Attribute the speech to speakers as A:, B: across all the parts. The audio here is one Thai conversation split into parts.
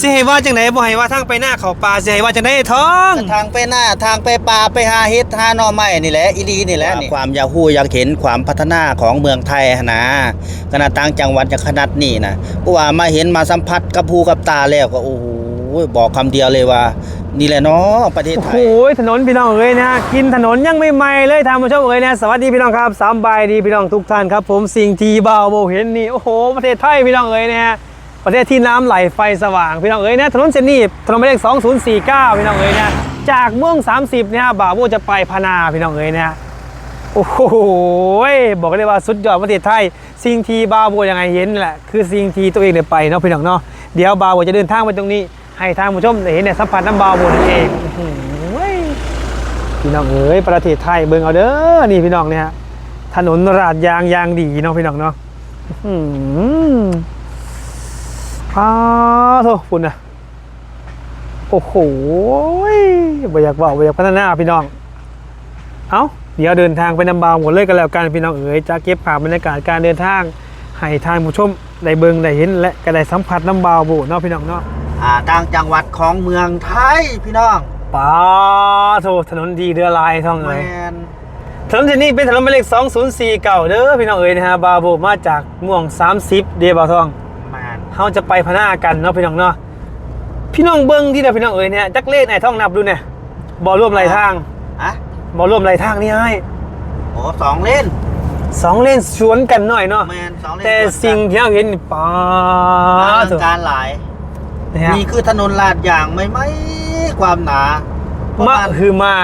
A: สิให้ว่าจังไดบ่ให้ว่าทางไปหน้าเขาป่าสิให้ว่าจังไดท้อง
B: ทางไปหน้าทางไปป่าไปหาเฮ็ดหาหน่อไม้นี่แหละอีหลีนี่แหละนี่ความอยากฮู้อยากเห็นความพัฒนาของเมืองไทยหั้นนะขนาดต่างจังหวัดจะขนาดนี้นะเพราะว่ามาเห็นมาสัมผัสกับหูกับตาแล้วก็โอ้โหบอกคำเดียวเลยว่า นี่แหละเนาะประเทศ
A: โอ้
B: ไท
A: โห
B: ย
A: ถนนพี่น้องเอ้ยนะกินถนนยังไม่ใหม่เลยทางผู้ชมเอ้ยนะสวัสดีพี่น้องครับสามบายดีพี่น้องทุกท่านครับ ผมสิ่งที่บ่าวโบเห็นนี่โอ้โหประเทศไทยพี่น้องเอ้ยนะฮะ ประเทศที่น้ำไหลไฟสว่างพี่น้องเอ้ยนะถนนเส้นนี้ถนนหมายเลข2049พี่น้องเอ้ยนะจากเมือง 30เนี่ยบ่าวโบจะไปพนาพี่น้องเอ้ยนะโอ้โหบอกเลยว่าสุดยอดประเทศไทย สิ่งที่บาโบยังไงเห็นแหละคือสิ่งที่ตัวเองได้ไปเนาะพี่น้องเนาะเดี๋ยวบาโบจะเดินทางไปตรงนี้ ให้ทางผู้ชมได้เห็นในสัมผัสน้ำบาโบนั่นเองพี่น้องเอ้ยประเทศไทยเบิ่งเอาเด้อนี่พี่น้องเนี่ยถนนราดยางยางดีเนาะพี่น้องเนาะ อื้อหืออ้าวโทษคุณนะโอ้โหบ่อยากบอกบ่อยากพัฒนาพี่น้อง เอาเดี๋ยวเดินทางไปนำบาวหมดเลยกันแล้วกันพี่น้องเอ๋ยจะเก็บภาพบรรยากาศการเดินทางให้ทางผู้ชมได้เบิ่งได้เห็น และก็ได้สัมผัสน้ำบาวบุเนาะพี่น้องเนาะ
B: อ่าต่างจังหวัดของเมืองไทยพี่น้อง
A: ป้าโถถนนดีเรือลายท่อง
B: แม
A: เลย
B: น
A: ถนนเส้นนี้เป็นถนนหมายเลข2049เด้อพี่น้องเอ๋ยนะฮะบาวบุมาจากม่วง 30 เดียบาวทอง
B: แมน
A: เฮาจะไปพะหนากันเนาะพี่น้องเนาะพี่น้องเบิ่งที่เดียวพี่น้องเอ๋ยเนี่ยจักเลขไหนท่องนับดูเนี่ยบ่ร่วมไรทาง
B: อะ
A: บ่ร่วมไรทางนี่ให้
B: โอ้สองเล่น
A: สองเลนสวนกันหน่อยเนาะ
B: แมนสองเล่น
A: แต่สิ่งที่เราเห็นนี่ป้า
B: อลั
A: เถ
B: ง
A: อะ
B: การหลาย
A: นะฮะ
B: นี่คือถนนลาดยางไม่ไหมความหนาประ
A: มะ
B: มาณ
A: คือมา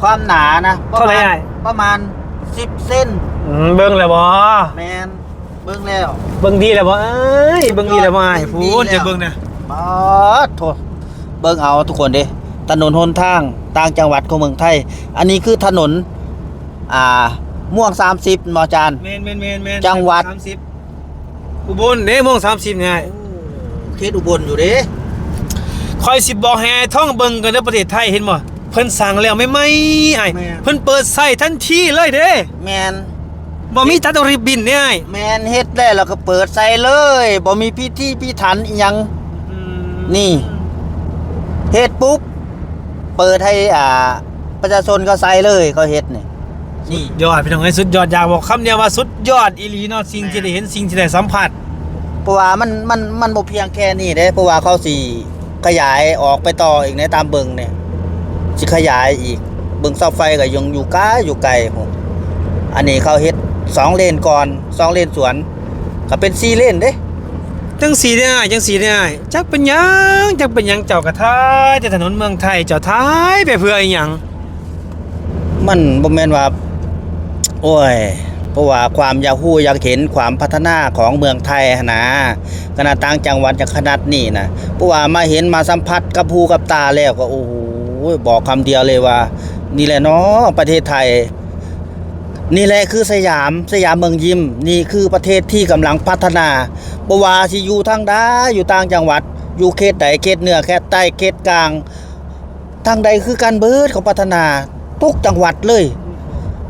B: ความหนานะประ
A: เท่าไหร่
B: มาณ
A: ไอ้
B: ประมาณสิบเส้น
A: อืมเบิ้งแล้วบ่
B: แมนเบิ้งแล้ว
A: เบิ้งดีแล้วบ่เอ้ยเบิ้งดีแล้วบ่ไอ้
B: เบิ่งดี
A: พูด
B: แล้ว
A: จะเบิ้งนะ
B: บอสโทษเบิ้งเอาทุกคนเด้ถนนหนทางต่างจังหวัดของเมืองไทย อันนี้คือถนน อ่า ม่วง 30มอจาน
A: แมนแมนแมนแมน
B: จังหวัด
A: สามสิบอุบลเด้โมงสามสิบเนี่ย
B: เขตอุบลอยู่เด้
A: คอยสิบอกให้ไอ้ท่องเบิ้งกันในประเทศไทยเห็นบ่เพิ่นสั่งแล้วไม่ไหม่ไอ้เพิ่นเปิดใส่ทันทีเลยเด้
B: แมน
A: บ่มีตัดริบบินเนี่ยไอ้
B: แมนเฮ็ดได้แล้วก็เปิดใส่เลยบ่มีพิธีพิถันอีหยัง
A: อืม
B: นี่เฮ็ดปุ๊บ เปิดให้อ่า ประชาชนเขาใส่เลยเขาเฮ็ดนี่นี่
A: ยอดพี่น้องไอ้ยสุดยอดอยากบอกคำเดียวว่าสุดยอดอีหลีเนาะสิ่งที่ได้เห็นสิ่งที่ได้สัมผัส
B: เพราะว่ามันมันมันบ่เพียงแค่นี้เด้เพราะว่าเขาสิขยายออกไปต่ออีกในตามเบิงเนี่ยสิขยายอีกเบิงเสาไฟก็ยังอยู่ไกลอยู่ไกลผมอันนี้เขาเฮ็ด สองเลนก่อนสองเลนสวนก็เป็นสี่เลนเด้
A: จังสีได้จังสีได้จักเป็นหยังจักเป็นหยังเจ้ากระทายแต่ถนนเมืองไทยเจ้าท้ายไปเพื่ออีหยัง
B: มันบ่แม่นว่า โอ้ยเพราะว่าความอยากฮู้อยากเห็นความพัฒนาของเมืองไทยหั้นนะขนาดต่างจังหวัดจะขนาดนี้นะเพราะว่ามาเห็นมาสัมผัสกับหูกับตาแล้วก็โอ้โหบอกคำเดียวเลยว่า นี่แหละเนาะประเทศไทย นี่แหละคือสยามสยามเมืองยิ้มนี่คือประเทศที่กำลังพัฒนาบ่ว่าสิอยู่ทางใดอยู่ต่างจังหวัด อยู่เขตใดเขตเหนือเขตใต้เขตกลาง ทางใดคือการเบิดของพัฒนาทุกจังหวัดเลย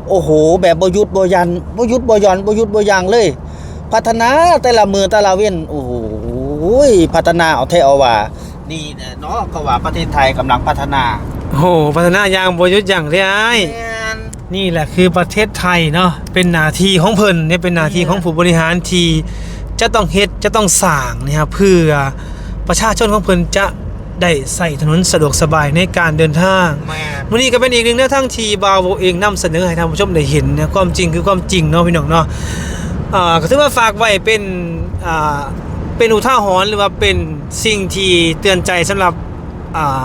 B: โอ้โห แบบบหยุดบยันบหยุดบหย่อนบหยุดบหยางเลย พัฒนาแต่ละมือแต่ละเว้นโอ้โหพัฒนาเอาเทเอาว่านี่แหละเนาะก็ว่าประเทศไทยกำลังพัฒนา
A: โอ้โหพัฒนายางบยุทธ์อย่างที่ไอ้าย นี่แหละคือประเทศไทยเนาะเป็นหน้าที่ของเพิ่นเนี่ยเป็นหน้าที่ของผู้บริหารที่จะต้องเฮ็ดจะต้องสร้างนะครับเพื่อประชาชนของเพิ่นจะได้ใส่ถนนสะดวกสบายในการเดินทาง
B: แม่
A: วันนี้ก็เป็นอีกหนึ่งแนวทางที่บาวโวเองนำเสนอให้ท่านผู้ชมได้เห็นนะความจริงคือความจริงเนาะพี่น้องเนาะอ่าก็ถือว่าฝากไว้เป็นอ่าเป็นอุทาหรณ์หรือว่าเป็นสิ่งที่เตือนใจสำหรับอ่า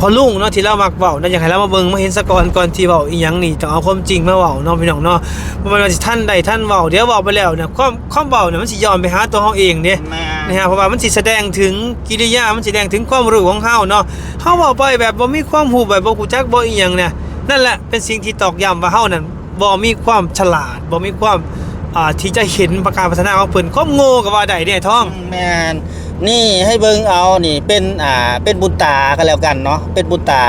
A: พอลุงเนาะที่เรามักเว้านะอยากให้เรามาเบิ่งมาเห็นสะก่อนก่อนที่เว้าอีหยังนี่ต้องเอาความจริงมาเว้าเนาะพี่น้องเนาะบ่แม่นว่าสิท่านใดท่านเว้าเดี๋ยวเว้าไปแล้วเนี่ยความความเว้าเนี่ยมันสิย้อนไปหาตัวเฮาเองเด้
B: แม่
A: นะฮะเพราะว่ามันสิแสดงถึงกิริยามันสิแสดงถึงความรู้ของเฮาเนาะเฮาเว้าไปแบบบ่มีความรู้แบบบ่รู้จักบ่อีหยังเนี่ยนั่นแหละเป็นสิ่งที่ตอกย้ำว่าเฮานั้นบ่มีความฉลาดบ่มีความอ่าที่จะเห็นประการพัฒนาของเพิ่นความโง่ก็ว่าได้เด้ท้อง
B: แม่น นี่ให้เบิ่งเอานี่เป็นอ่าเป็นบุญตาก็แล้วกันเนาะเป็นบุญตา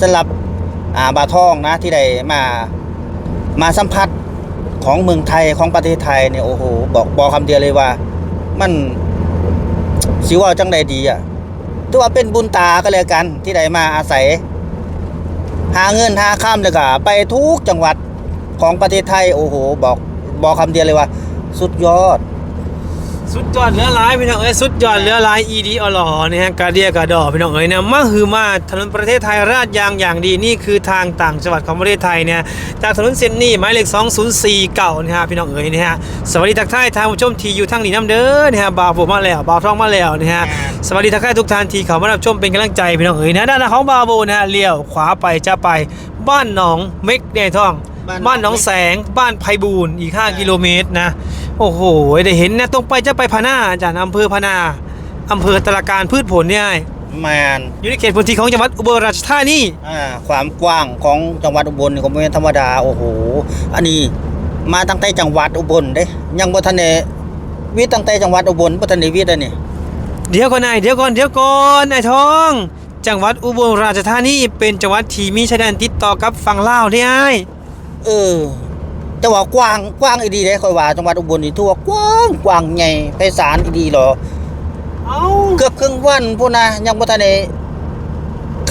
B: สำหรับอ่าบาทองนะที่ได้มามาสัมผัสของเมืองไทยของประเทศไทยเนี่ยโอ้โหบอกบอกคำเดียวเลยว่า มันสิว่าจังใดดีอะถือว่าเป็นบุญตาก็แล้วกัน ที่ได้มาอาศัย หาเงินหาข้ามเลยก็ไปทุกจังหวัดของประเทศไทยโอ้โหบอกบอกคำเดียวเลยว่า สุดยอด
A: สุดยอดเหลือหลายพี่น้องเอ้ยสุดยอดเหลือหลายอีดีอลอนะฮะกาเดียกาดอพี่น้องเอ้ยนะมาฮือมาถนนประเทศไทยราดยางอย่างดีนี่คือทางต่างจังหวัดของประเทศไทยเนี่ยจากถนนเส้นนี้หมายเลข204เก่านะฮะพี่น้องเอ้ยนะฮะสวัสดีทักทายทางผู้ชมที่อยู่ทางนี้น้ำเด้อนะฮะบ่าวผมมาแล้วบ่าวท้องมาแล้วนะฮะสวัสดีทักทายทุกท่านที่เขามารับชมเป็นกำลังใจพี่น้องเอ้ยนะด้านของบ่าวโบนะฮะเลี้ยวขวาไปจะไปบ้านหนองเม็กแดงทอง
B: บ้าน
A: บ้านหนองแสง บ้านไพบูลย์อีก 5 กิโลเมตรนะ โอ้โห ได้เห็นนะตรงไปจะไปพะนาจากอำเภอพะนาอำเภอตะการพืชผลเนี่ย
B: แมน
A: อยู่ในเขตพื้นที่ของจังหวัดอุบลราชธานี
B: อ่าความกว้างของจังหวัดอุบลนี่ก็ไม่ธรรมดาโอ้โห อันนี้มาตั้งแต่จังหวัดอุบลเด้ยังบ่ทันได้วิทย์ตั้งแต่จังหวัดอุบลบ่ทันได้วิทย์อันนี้
A: เดี๋ยวก่อนนายเดี๋ยวก่อนเดี๋ยวก่อนนายทอง จังหวัดอุบลราชธานีเป็นจังหวัดที่มีชายแดนติดต่อกับฝั่งลาวเนี่ยไอ้
B: เออแต่ว่ากว้างกว้างอีดีเด้ค่อยว่าจังหวัดอุบลนี่ทั่วกว้างกว้างใหญ่ไพศาลอีดีหรอ
A: เอ้า
B: เกือบครึ่งวันพุ่นนะยังบ่ทันได้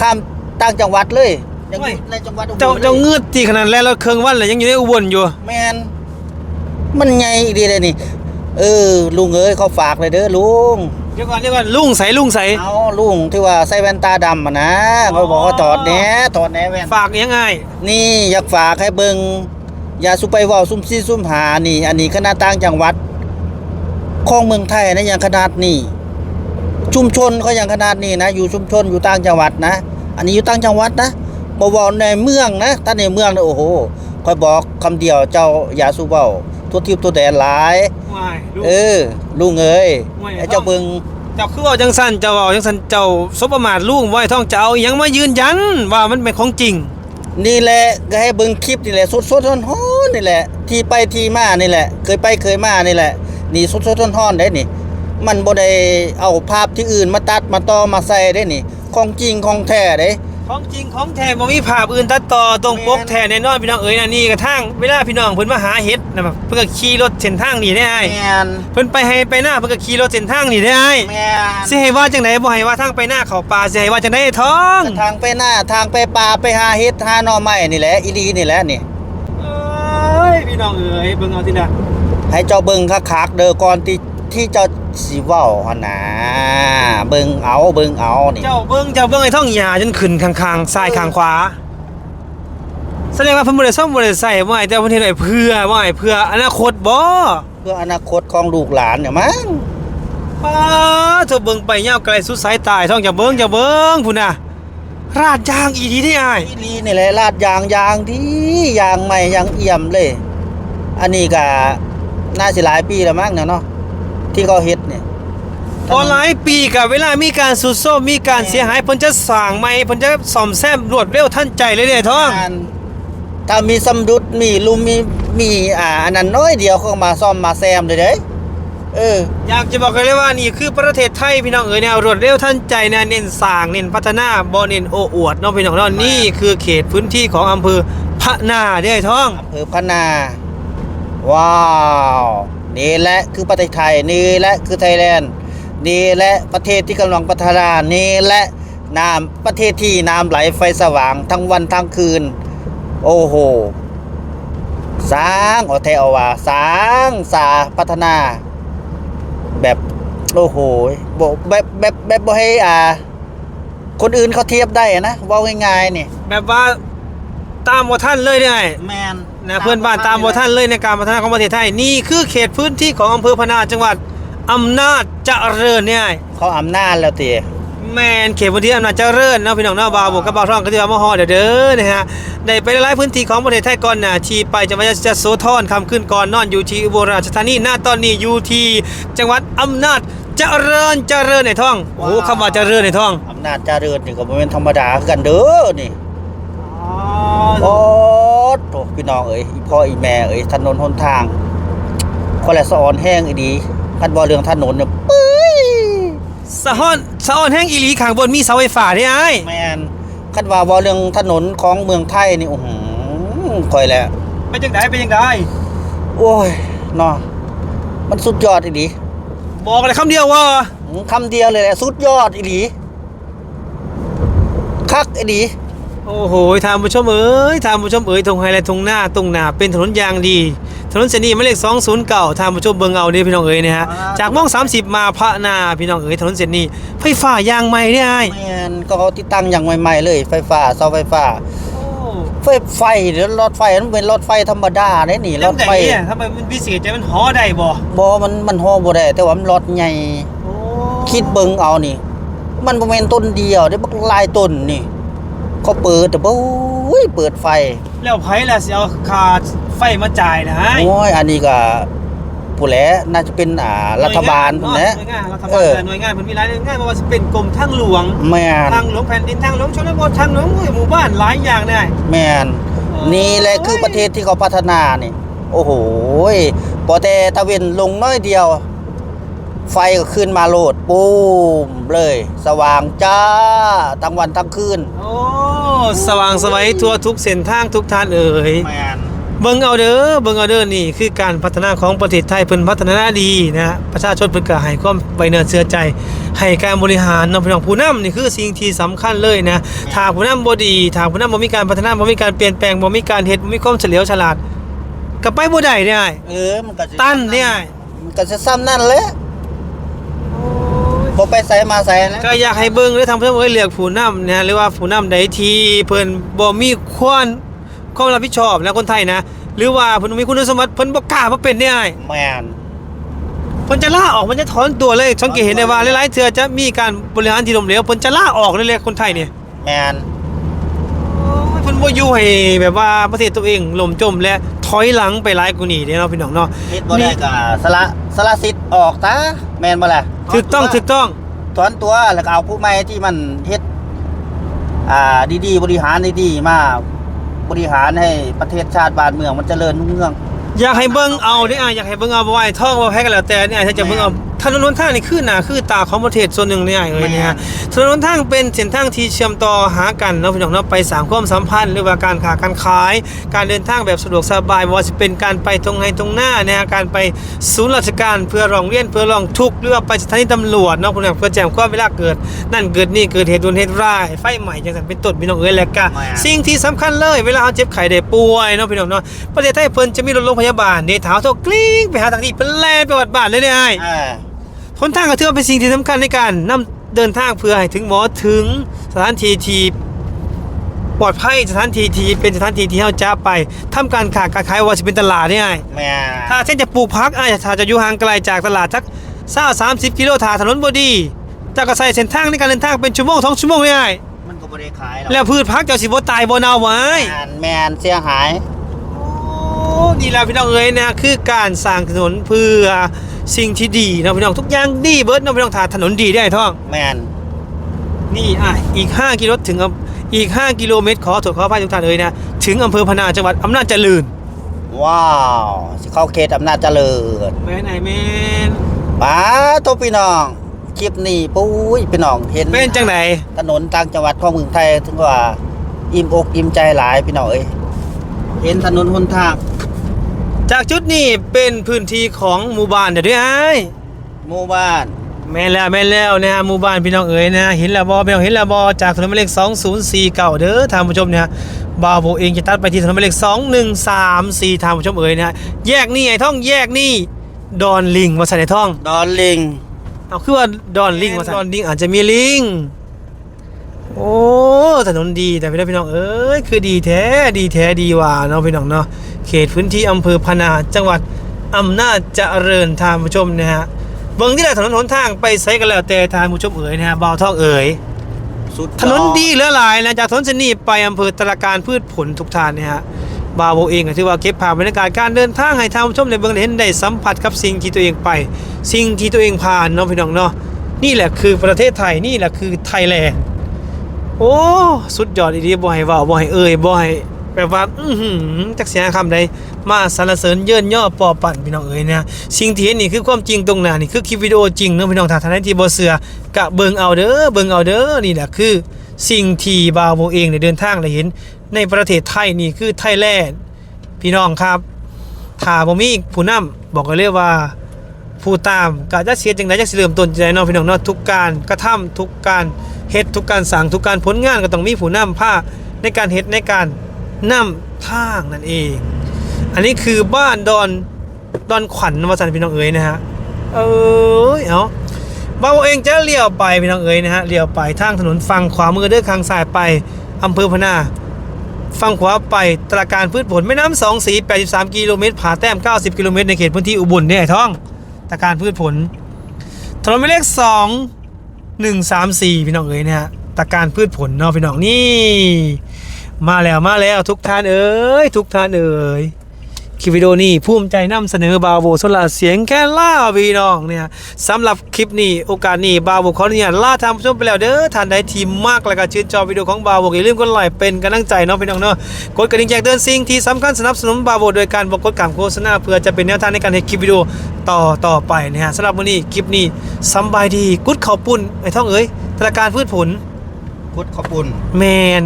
B: ข้ามต่างจังหวัดเลยยังอยู่ในจังหวัดอุบล
A: เจ้า
B: ลย
A: เจ้าเงือดตีขนาดแล้วเราเคืองวันเลยยังอยู่ในอุบลอยู่
B: แมนมันใหญ่อีดีเลยนี่ เออ ลุงเอ้ยเขาฝากเลยเด้อลุง
A: เดี๋ยวก่อนเดี๋ยวก่อนลุงใสลุงใส
B: เอาลุงที่ว่าใส่แว่นตาดำอะนะ
A: อ๋อ
B: เขาบอกว่าถอดแหน่ถอดแหน่แว่น
A: ฝากยังไง
B: นี่อยากฝากให้เบิงอย่าสุไปเว้าซุ่มซี่ซุ่มหานี่ อันนี้คณะต่างจังหวัดของเมืองไทยนะอย่างขนาดนี้ ชุมชนเขาอย่างขนาดนี้นะ อยู่ชุมชนอยู่ต่างจังหวัดนะ อันนี้อยู่ต่างจังหวัดนะบ่เว้าในเมืองนะถ้าในเมืองนะโอ้โหคอยบอกคำเดียวเจ้าอย่าสุเว้า ทั่วทิพย์ทั่วแดนหลาย
A: ไม่ลุง
B: เออลุงเอ้ย
A: ไม่
B: ไอ้เจ้าเบิง
A: เจ้าคือว่าจังสันเจ้าว่าจังสันเจ้าสบประมาทลุงไว้ท่องเจ้ายังมายืนยันว่ามันเป็นของจริง
B: นี่แหละก็ให้เบิ่งคลิปนี่แหละสดๆร้อนๆนี่แหละ ที่ไปที่มานี่แหละ เคยไปเคยมานี่แหละ นี่สดๆร้อนๆได้นี่ มันบ่ได้เอาภาพที่อื่นมาตัดมาต่อมาใส่ได้นี่ ของจริงของแท้เด้
A: ของจริงของแท้บ่มีภาพอื่นตัดต่อตรงปกแท้แน่นอนพี่น้องเอ๋ยนะนี่กระทั่งเวลาพี่น้องเพิ่นมาหาเห็ดนะแบบเพิ่นก็ขี่รถเส้นทางนี่ได้อ้าย
B: แม่น
A: เพิ่นไปให้ไปหน้าเพิ่นก็ขี่รถเส้นทางนี่ได้อ้าย
B: แม่น
A: สิให้ว่าจังไดบ่ให้ว่าทางไปหน้าเข้าป่าสิให้ว่าจังไดท้อง
B: ทางไปหน้าทางไปป่าไปหาเฮ็ดหาหน่อไม้นี่แหละอีหลีนี่แหละนี่
A: เอ้ยพี่น้องเอ๋ยเบิ่งเอาติละ
B: ให้เจ้าเบิ่งคักๆเด้อก่อนที่ที่เจ้า สิเว้าหั่นน่ะเบิ่งเอาเบิ่งเอานี่
A: เจ้าเบิ่งเจ้าเบิ่งไอ้ท้องหญ้าจนขึ้นข้างๆซ้ายข้างขวา แสดงว่าเพิ่นบ่ได้ซ่อมบ่ได้ใส่บ่ไอ้แต่เพิ่นเฮ็ดไว้เพื่อบ่ไอ้เพื่ออนาคตบ่
B: เพื่ออนาคตของลูกหลานเนี่ยมั้ง
A: ป้าเธอเบิ่งไปยาวไกลสุดสายตาไอ้ท้องจะเบิ่งจะเบิ่งพุ่นน่ะราดยางอีดีได้อ้าย
B: อีหลีนี่แหละลาดยางยางดียางใหม่ยางเอี่ยมเลย อันนี้ก็น่าสิหลายปีแล้วมั้งเนี่ยเนาะ ที่เขาเฮ็ดเนี่ย
A: พอหลายปีกับเวลามีการสุดโซมมีการเสียหายเพิ่นจะสร้างใหม่เพิ่นจะซ่อมแซมรวดเร็วทันใจเลยเด้ท้อง
B: งานถ้ามีสำรุดมีลุมมีมีอ่าอันนั้นน้อยเดียวเขาก็มาซ่อมมาแซมเลยเด้เออ
A: อยากจะบอกกันเลยว่านี่คือประเทศไทยพี่น้องเอ๋ยแนวรวดเร็วทันใจนะเน้นสร้างเน้นพัฒนาบ่เน้นโอ้อวดเนาะพี่น้องเนาะนี่คือเขตพื้นที่ของอำเภอพะนาเด้อท้อง
B: อำเภอพะนาว้าว นี่แหละคือประเทศไทยนี่แหละคือไทยแลนด์นี่แหละประเทศที่กำลังพัฒนานี่แหละน้ำประเทศที่น้ำไหลไฟสว่างทั้งวันทั้งคืน โอ้โหสร้างเอาแทเอาว่าสร้างสาพัฒนา แบบโอ้โหบแบบแบบแบบบ่ให้อ่า คนอื่นเขาเทียบได้อะนะเว่าง่ายๆนี่
A: แบบว่าตามบ่ทันเลยได้
B: แมน
A: นะเพื่อนบ้านตามบ่ทันเลยในการพัฒนาของประเทศไทยนี่คือเขตพื้นที่ของอำเภอพะนาจังหวัดอำนาจเจริญเนี่ย
B: เขาอำนาจแล้วตี
A: แมนเขตพื้นที่อำนาจเจริญเนาะพี่น้องเนาะบาวบกกับบาวท่องก็ที่ว่ามาฮอดเด้อเด้อนะฮะได้ไปหลายพื้นที่ของประเทศไทยก่อนน่ะที่ไปจังหวัดยะโสธรคำขึ้นก่อนนอนอยู่ที่อุบลราชธานีหน้าตอนนี้อยู่ที่จังหวัดอำนาจเจริญเจริญในท้องโอ้โหคำว่าเจริญในท้อง
B: อำนาจเจริญนี่ก็บ่แม่นธรรมดาคือกันเด้อนี่โอ้ โตพี่น้องเอ้ยอีพ่ออีแม่เอ้ยถนนหนทางคอเลสเตอรอลแห้งอีดีคันบ่เรื่องถนนเนี่ยปื้ย
A: สะฮ้อนสะออนแห้งอีหลีข้างบนมีเสาไฟฟ้าได้อ้าย
B: แม่นคันว่าบ่เรื่องถนนของเมืองไทยนี่โอ้โหค่อยแหละ
A: เป็นจังไดเป็นจังได
B: โอ้ยเนาะมันสุดยอดอีดี
A: บอกเลยคำเดียวว่า
B: งคำเดียวเลยแหละสุดยอดอีหลีคักอีหลี
A: โอ้โหทางผู้ชมเอ๋ยทางผู้ชมเอ๋ยตรงไฮไลท์ตรงหน้าตรงหน้าเป็นถนนยางดี ถนนเส้นนี้หมายเลข209ทางผู้ชมเบิ่งเอาเด้พี่น้องเอ๋ยนะฮะจากม่อง30มาพระนาพี่น้องเอ๋ยถนนเส้นนี้ไฟฟ้ายางใหม่ได้ไอ้
B: แม่นก็เขาติดตั้งอย่างใหม่ๆเลย ไฟฟ้าเสาไฟฟ้าไฟไฟหรือรถไฟมันเป็นรถไฟธรรมดาเด้นี่ร
A: แล้ว
B: ถ
A: แต่
B: ไฟ
A: เนี่ยทำไมมันพิเศษใจมันหอได้บ่
B: บ่มันมันฮอบ่ได้แต่ว่ามันรถใหญ่คิดเบิ่งเอานี่ มันบ่แม่นต้นเดียวได้บักหลายต้นนี่ เขาเปิดแต่บ่อุ้ยเปิดไฟ
A: แล้วไผล่ะสิเอาค่าไฟมาจ่ายนะไอ้
B: โอ้ยอันนี้ก็ผู้แหลน่าจะเป็นอ่ารัฐบาลพุ่นแหละ
A: หน่วยงานรัฐ
B: เอบา
A: ล
B: อ
A: หน่วยงานมันมีหลายหน่วยงานไม่ว่าจะเป็นกรมทางหลวง
B: แม่น
A: ทางหลวงแผ่นดินทางหลวงชนบททางหลวงหมู่บ้านหลายอย่างได้
B: แม่นนี่แหละคือประเทศที่เขาพัฒนานี่ โอ้โหยพอแต่ตะเวนลงน้อยเดียว ไฟก็ขึ้นมาโลดปูมเลย สว่างจ้าทั้งวันทั้งคืน
A: โอ้ สว่างไสวัยทั่วทุกเส้นทางทุกทานเอ่ย
B: แม่น
A: เบิ่งเอาเด้อเบิ่งเอาเด้อนี่คือการพัฒนาของประเทศไทยเพิ่นพัฒนาดีนะฮะประชาชนเพิ่นก็ให้ความไว้เนื้อเชื่อใจ ให้การบริหารเนาะพี่น้องผู้นำนี่คือสิ่งที่สำคัญเลยนะถ้าผู้นำบ่ดีถ้าผู้นำบ่มีการพัฒนาบ่มีการเปลี่ยนแปลงบ่มีการเฮ็ดบ่มีความเฉลียวฉลาดก็ไปบ่ได้เนี่ย
B: เออมันก็สิ
A: ตันเนี่ย
B: มันก็จะซ้ำนั่นแหละ บ่ไปใส่มาใส่แล้ว
A: ก็อยากให้เบิ่งหรือทำเพื่อเอ้ยเลือกผู้นำนะหรือว่าผู้นำใดที่เพิ่นบ่มีความความรับผิดชอบนะคนไทยนะ หรือว่าเพิ่นมีคุณสมบัติเพิ่นบ่กล้ามาเป็นได้
B: แม่น
A: เพิ่นจะล่าออกมันจะถอนตัวเลยสังเกตเห็นได้ว่าหลายๆเทื่อจะมีการบริหารที่ล้มเหลวเพิ่นจะล่าออกเลยเลยคนไทยเนี่ย
B: แม่น
A: เพิ่นบ่อยู่ให้แบบว่าประเทศตัวเองล่มจมและถ อยหลังไปหลายกว่านี้เด้เนาะพี่น้องเนาะ
B: เฮ็ดบ่ได้ก็สละสละสิทธิ์ออกตาแม่นบ่ล่ะ
A: ถูกต้องถูกต้อง
B: ถอนตัวแล้วก็เอาผู้ใหม่ที่มันเฮ็ดอ่าดีๆบริหารดีๆมาบริหารให้ประเทศชาติบ้านเมืองมันเจริญรุ่งเรือง
A: อยากให้เบิ่งเอาเด้อะอยากให้เบิ่งเอาบ่ว่าไอ้ท่องว่าแพ้กันแล้วแต่เนี่ยถ้าจะเบิ่งเอา ถนนหนทางนี่คือหน้าคือตาของประเทศส่วนหนึ่งเนี่ยเอ้ยเนี่ยฮะถนนหนทางเป็นเส้นทางที่เชื่อมต่อหากันเนาะพี่น้องเนาะไปสร้างความสัมพันธ์หรือว่าการค้าการขาย การเดินทางแบบสะดวกสบายบ่ว่าจะเป็นการไปตรงไหนตรงหน้านะฮะการไปศูนย์ราชการเพื่อร้องเรียนเพื่อร้องทุกข์หรือว่าไปสถานีตำรวจเนาะพวกนั้นเพื่อแจ้งความเวลาเกิด นั่นเกิดนี่เกิดเหตุด่วนเหตุร้ายไฟใหม่จังซั่นเป็นต้นพี่น้องเอ้ยแล้วก็
B: แม่น
A: สิ่งที่สำคัญเลย เวลาเราเจ็บไข้ได้ป่วยเนาะพี่น้องเนาะประเทศไทยเพิ่นจะมีรถโรงพยาบาลเดเท้าเท่ากลิ้งไปหาทางที่เพิ่นแล่นไปวัดบ้านเลยเนี่ยไอ้
B: อ่า
A: หนทางก็ถือว่าเป็นสิ่งที่สำคัญในการนำเดินทางเพื่อให้ถึงหมอถึงสถานที่ที่ปลอดภัยสถานที่ที่เป็นสถานที่ที่เราจะไปทำการค้าการขายว่าจะเป็นตลาดเนี่ยไอ้
B: แม่
A: ถ้าเช่นจะปลูกพักอะถ้าจะอยู่ห่างไกลจากตลาดสักซ่าสามสิบกิโลถ้าถนนบ่ดีเจะก็ใส่เส้นทางในการเดินทางเป็นชั่วโมงสองชั่วโมงเนี่ยไอ้
B: มันก็บ่ได้ขายหรอก
A: แล้วพืชพักเจ้าสิบ่ตายบ่เน่าไว้
B: แม่นแม่นเสียหาย
A: โอ้นี่แหละพี่น้องเอ๋ยนะ คือการสร้างถนนเพื่อ สิ่งที่ดีนะพี่น้องทุกอย่างดีเบิร์ดนะพี่น้องถ้าถนนดีได้ไอ้ท่อง
B: แม่น
A: นี่อะอีก 5กิโลถึงอำอีก 5 กิโลเมตรขอโทษขออภัยทุกท่านเอ๋ยนะ ถึงอำเภอพนาจังหวัดอำนาจเจริญ
B: ว้าวสิเข้าเขตอำนาจเจริญ
A: แม่ไหนแม่น
B: ป้าโตพี่น้อง คลิปนี้ปุ้ยพี่น้องเห็น
A: เป็นจังไหน
B: ถนนต่างจังหวัดของเมืองไทยถึงว่า อิ่มอกอิ่มใจหลายพี่น้องเอ้ยเห็นถนนหนทาง
A: จากจุดนี้เป็นพื้นที่ของหมู่บ้านเดี๋ยวด้วยไอ้
B: หมู่บ้าน
A: แม่นแล้วแม่นแล้วนะฮะหมู่บ้านพี่น้องเอ๋ยนะเห็นแล้วบอพี่น้องเห็นแล้วบอจากถนนหมายเลข2049เด้อท่านผู้ชมเนี่ยบ่าวโบเองจะตัดไปที่ถนนหมายเลข2134ท่านผู้ชมเอ๋ยนะฮะแยกนี่ไอ้ท่องแยกนี่ดอนลิงว่าใส่ในท่อง
B: ดอนลิง
A: เอาคือว่าดอนลิงว่าใส่ดอนลิงอาจจะมีลิง โอ้ถนนดีแต่พี่น้องพี่น้องเอ้ยคือดีแท้ดีแท้ดีว่าเนาะพี่น้องเนาะเขตพื้นที่อำเภอพนาจังหวัดอำนาจเจริญท่านผู้ชมนะฮะเบิ่งที่ไหนถนนหนทางไปใช้กันแล้วแต่ทางผู้ชมเอ๋ยนะฮะบ่าวทองเอ๋ย
B: สุด
A: ถนนดีเหลือหลายนะจากถนนเส้นนี้ไปอำเภอตราการพืชผลทุกทานเนี่ยฮะบ่าวโบเองก็ถือว่าเก็บภาพบรรยากาศการเดินทางให้ทางผู้ชมในเบิ่งได้เห็นได้สัมผัสกับสิ่งที่ตัวเองไป สิ่งที่ตัวเองผ่านเนาะพี่น้องเนาะนี่แหละคือประเทศไทยนี่แหละคือไทยแลนด์ โอ้ สุดยอดอีดีบ่ให้ว้าบ่ให้เอ่ยบ่ให้แบบว่า อื้อหือจักเสียคำใดมาสรรเสริญเยินย่อปอปั่นพี่น้องเอ๋ยนะสิ่งที่เห็นนี่คือความจริงตรงหน้านี่คือคลิปวิดีโอจริงเนาะพี่น้องถ้าท่านใดที่บ่เชื่อกะเบิ่งเอาเด้อเบิ่งเอาเด้อนี่แหละคือ สิ่งที่บาวโบเองได้เดินทางได้เห็น ในประเทศไทยนี่คือไทยแลนด์พี่น้องครับถ้าบ่มีผู้นำบอกกันเลยว่า ผู้ตามก็จะเสียจังไดจะสิเริ่มต้นจังไดเนาะพี่น้องเนาะทุกการกระทำทุกการเฮ็ดทุกการสั่งทุกการผลงานก็ต้องมีผู้นำผ้าในการเฮ็ดในการนำทางนั่นเอง อันนี้คือบ้านดอนดอนขวัญมาสันพี่น้องเอ๋ยนะฮะเอ้ยเอาบ้าเองจะเลี้ยวไปพี่น้องเอ๋ยนะฮะเลี้ยวไปทางถนนฝั่งขวามือเด้อข้างซ้ายไปอำเภอพนาฝั่งขวาไปตราการพืชผลแม่น้ำสองสี 83 กิโลเมตรผาแต้ม 90 กิโลเมตรในเขตพื้นที่อุบลเนี่ยไอ้อง ตาการพืชผลถนนหมายเลข2 1 3 4พี่น้องเอ๋ยนะฮะตาการพืชผลเนาะพี่น้องนี่ มาแล้วมาแล้วทุกท่านเอ๋ยทุกท่านเอ๋ย คลิปวิดีโอนี้ภูมิใจนำเสนอบาวโบสลาเสียงแค่ล่าพี่น้องเนี่ยสำหรับคลิปนี้โอกาสนี้บาโบขออนุญาตล่าทางผู้ชมไปแล้วเด้อท่านใดทีมมากแล้วก็ชื่นชอบวิดีโอของบาโบอย่าลืมกดไลค์เป็นกำลังใจเนาะพี่น้องเนาะกดกระดิ่งแจ้งเตือนสิ่งที่สำคัญสนับสนุนบาโบโดยการบอกกดการโฆษณาเพื่อจะเป็นแนวทางในการเห็นคลิปวิดีโอต่อต่อไปนะฮะสำหรับวันนี้คลิปนี้สบายดีกุดขอบปุ่นไอ้ท่องเอ๋ยธนาการพืชผล
B: พุทธขอบคุณ
A: แมน